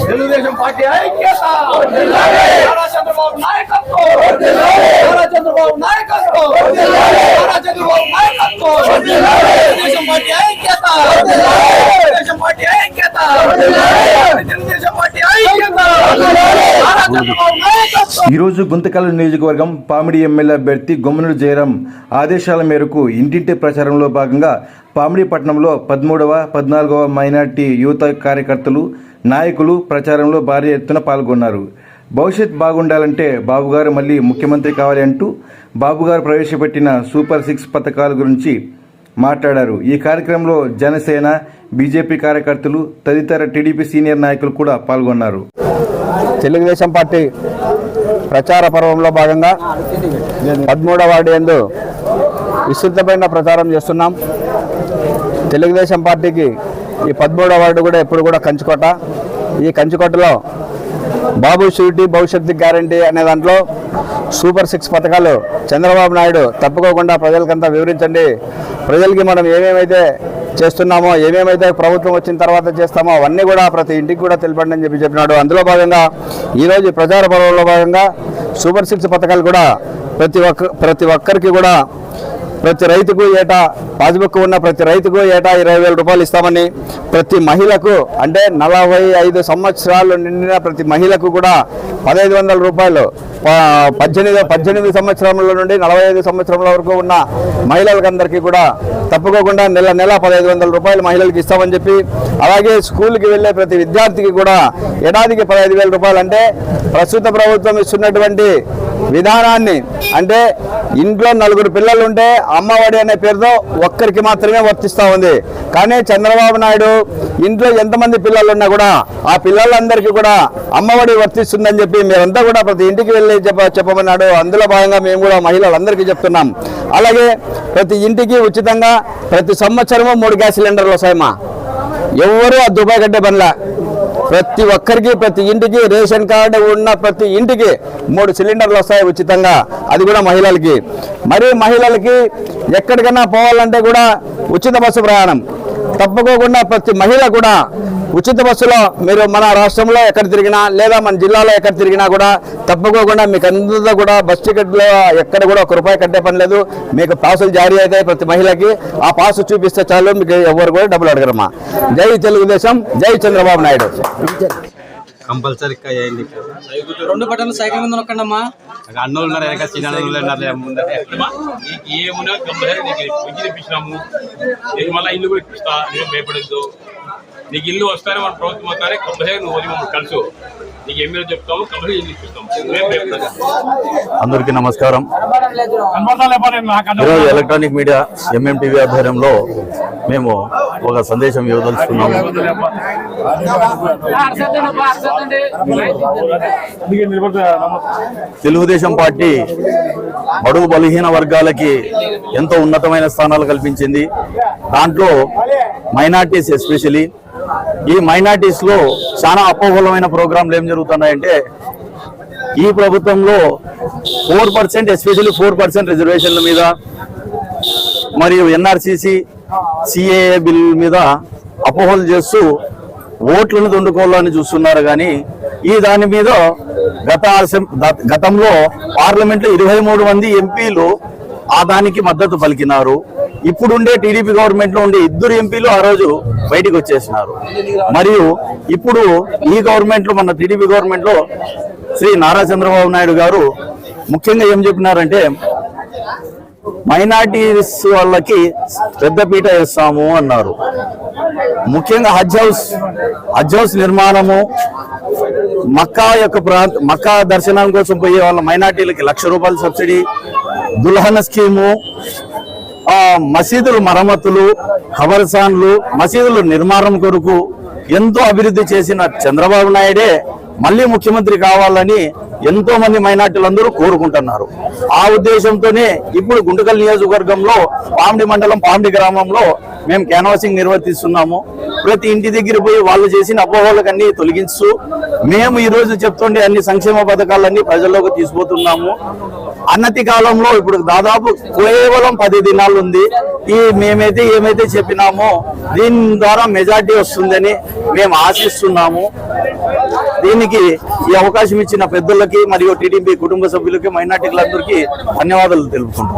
Telugu Desam party ఐక్యత! చంద్రబాబు నాయకత్వం! చంద్రబాబు నాయకత్వం! చంద్రబాబు నాయకత్వం! తెలుగుదేశం పార్టీ ఐక్యత! తెలుగుదేశం పార్టీ ఐక్యత! తెలుగుదేశం పార్టీ ఐక్యత! ఈరోజు గుంతకల్ నియోజకవర్గం పామిడి ఎమ్మెల్యే అభ్యర్థి గుమ్మనుడు జయరాం ఆదేశాల మేరకు ఇంటింటి ప్రచారంలో భాగంగా పామిడి పట్టణంలో పదమూడవ పద్నాలుగవ మైనార్టీ యువత కార్యకర్తలు నాయకులు ప్రచారంలో భారీ ఎత్తున పాల్గొన్నారు. భవిష్యత్ బాగుండాలంటే బాబుగారు మళ్ళీ ముఖ్యమంత్రి కావాలి అంటూ బాబుగారు ప్రవేశపెట్టిన సూపర్ సిక్స్ పథకాల గురించి మాట్లాడారు. ఈ కార్యక్రమంలో జనసేన బీజేపీ కార్యకర్తలు తదితర టీడీపీ సీనియర్ నాయకులు కూడా పాల్గొన్నారు. తెలుగుదేశం పార్టీ ప్రచార పర్వంలో భాగంగా పదమూడవ వార్డు ఎందు విస్తృతమైన ప్రచారం చేస్తున్నాం. తెలుగుదేశం పార్టీకి ఈ పదమూడవ వార్డు కూడా ఎప్పుడు కూడా కంచుకోట. ఈ కంచుకోటలో బాబు షూరిటీ భవిష్యత్తు గ్యారంటీ అనే దాంట్లో సూపర్ సిక్స్ పథకాలు చంద్రబాబు నాయుడు తప్పుకోకుండా ప్రజలకంతా వివరించండి. ప్రజలకి మనం ఏమేమైతే చేస్తున్నామో ఏమేమైతే ప్రభుత్వం వచ్చిన తర్వాత చేస్తామో అవన్నీ కూడా ప్రతి ఇంటికి కూడా తెలిపండి అని చెప్పి చెప్పినాడు. అందులో భాగంగా ఈరోజు ప్రచార పర్వంలో భాగంగా సూపర్ సిక్స్ పథకాలు కూడా ప్రతి ఒక్క ప్రతి ఒక్కరికి కూడా ప్రతి రైతుకు ఏటా పాస్బుక్ ఉన్న ప్రతి రైతుకు ఏటా ఇరవై వేల రూపాయలు ఇస్తామని ప్రతి మహిళకు అంటే నలభై ఐదు సంవత్సరాలు నిండిన ప్రతి మహిళకు కూడా పదహైదు వందల రూపాయలు పద్దెనిమిది పద్దెనిమిది సంవత్సరముల నుండి నలభై ఐదు సంవత్సరముల వరకు ఉన్న మహిళలకందరికీ కూడా తప్పుకోకుండా నెల నెల పదహైదు వందల రూపాయలు మహిళలకు ఇస్తామని చెప్పి అలాగే స్కూల్కి వెళ్ళే ప్రతి విద్యార్థికి కూడా ఏడాదికి పదహైదు వేల రూపాయలు అంటే ప్రస్తుత ప్రభుత్వం ఇస్తున్నటువంటి విధానాన్ని అంటే ఇంట్లో నలుగురు పిల్లలు ఉంటే అమ్మఒడి అనే పేరుతో ఒక్కరికి మాత్రమే వర్తిస్తూ ఉంది. కానీ చంద్రబాబు నాయుడు ఇంట్లో ఎంతమంది పిల్లలు ఉన్నా కూడా ఆ పిల్లలందరికీ కూడా అమ్మఒడి వర్తిస్తుందని చెప్పి మీరంతా కూడా ప్రతి ఇంటికి వెళ్ళి చెప్ప చెప్పమన్నాడు. అందులో భాగంగా మేము కూడా మహిళలందరికీ చెప్తున్నాం. అలాగే ప్రతి ఇంటికి ఉచితంగా ప్రతి సంవత్సరము మూడు గ్యాస్ సిలిండర్లు వస్తాయమ్మా. ఎవరు ఆ దుబాయ్ కట్టే పనిలా. ప్రతి ఒక్కరికి ప్రతి ఇంటికి రేషన్ కార్డు ఉన్న ప్రతి ఇంటికి మూడు సిలిండర్లు వస్తాయి ఉచితంగా. అది కూడా మహిళలకి. మరి మహిళలకి ఎక్కడికైనా పోవాలంటే కూడా ఉచిత బస్సు ప్రయాణం. తప్పకోకుండా ప్రతి మహిళ కూడా ఉచిత బస్సులో మీరు మన రాష్ట్రంలో ఎక్కడ తిరిగినా లేదా మన జిల్లాలో ఎక్కడ తిరిగినా కూడా తప్పకోకుండా మీకు అందరూ కూడా బస్ టికెట్లో ఎక్కడ కూడా ఒక రూపాయి కట్టే పని లేదు. మీకు పాసులు జారీ అవుతాయి ప్రతి మహిళకి. ఆ పాసు చూపిస్తే చాలు మీకు ఎవరు కూడా డబ్బులు అడగరమ్మా. జై తెలుగుదేశం జై చంద్రబాబు నాయుడు. కంపల్సరీ అయ్యింది రెండు బటన్లు సైకిల్ మీద నొక్కండమ్మా. అన్నోళ్ళు ఉన్నారు వెనక చిన్న ఉన్నారు ముందరే నీకు ఏమున్నా కంపల్సరీ నీకు మళ్ళీ ఇల్లు కూడా ఇప్పిస్తా నువ్వు భయపడద్దు. నీకు ఇల్లు వస్తానే మన ప్రభుత్వం వస్తానే కంపల్సరీ నువ్వు కలుసు. అందరికీ నమస్కారం. ఈరోజు ఎలక్ట్రానిక్ మీడియా ఎంఎంటీవీ ఆధ్వర్యంలో మేము ఒక సందేశం ఇవ్వదలుచుకున్నాము. తెలుగుదేశం పార్టీ బడుగు బలహీన వర్గాలకి ఎంతో ఉన్నతమైన స్థానాలు కల్పించింది. దాంట్లో మైనార్టీస్ ఎస్పెషలీ ఈ మైనార్టీస్లో చాలా అపోహలమైన ప్రోగ్రాంలు ఏం జరుగుతున్నాయంటే ఈ ప్రభుత్వంలో four percent especially four percent రిజర్వేషన్ల మీద మరియు ఎన్ఆర్సిసి సిఏఏ బిల్ మీద అపోహలు చేస్తూ ఓట్లను దొండుకోవాలని చూస్తున్నారు. కానీ ఈ దాని మీద గత గత- గతంలో పార్లమెంట్లో ఇరవై మూడు మంది ఎంపీలు ఆ దానికి మద్దతు పలికినారు. ఇప్పుడుండే టీడీపీ గవర్నమెంట్లో ఉండే ఇద్దరు ఎంపీలు ఆ రోజు బయటికి వచ్చేసినారు. మరియు ఇప్పుడు ఈ గవర్నమెంట్లో మన టీడీపీ గవర్నమెంట్లో శ్రీ నారా చంద్రబాబు నాయుడు గారు ముఖ్యంగా ఏం చెప్పినారంటే మైనార్టీస్ వాళ్ళకి పెద్దపీట వేస్తాము అన్నారు. ముఖ్యంగా హజ్ హౌస్ హజ్ హౌస్ నిర్మాణము మక్కా యొక్క ప్రాంత మక్కా దర్శనం కోసం పోయే వాళ్ళ మైనార్టీలకి లక్ష రూపాయల సబ్సిడీ దుల్హన్ స్కీము మసీదుల మసీదులు మరమ్మతులు ఖబర్సాన్లు మసీదులు నిర్మాణం కొరకు ఎంతో అభివృద్ధి చేసిన చంద్రబాబు నాయుడే మళ్ళీ ముఖ్యమంత్రి కావాలని ఎంతో మంది మైనార్టీలందరూ కోరుకుంటున్నారు. ఆ ఉద్దేశంతోనే ఇప్పుడు గుంటకల్ నియోజకవర్గంలో పామిడి మండలం పామిడి గ్రామంలో మేము క్యాన్వాసింగ్ నిర్వర్తిస్తున్నాము. ప్రతి ఇంటి దగ్గర పోయి వాళ్ళు చేసిన అపోహలకన్నీ తొలగిస్తూ మేము ఈరోజు చెప్తుండే అన్ని సంక్షేమ పథకాలన్నీ ప్రజల్లోకి తీసుకుపోతున్నాము. అన్నతి కాలంలో ఇప్పుడు దాదాపు కేవలం పది దినాలు ఉంది ఈ మేమైతే ఏమైతే చెప్పినామో దీని ద్వారా మెజార్టీ వస్తుందని మేము ఆశిస్తున్నాము. దీనికి ఈ అవకాశం ఇచ్చిన పెద్దలకి మరియు టీడీపీ కుటుంబ సభ్యులకి మైనార్టీలందరికీ ధన్యవాదాలు తెలుపుకుంటున్నాం.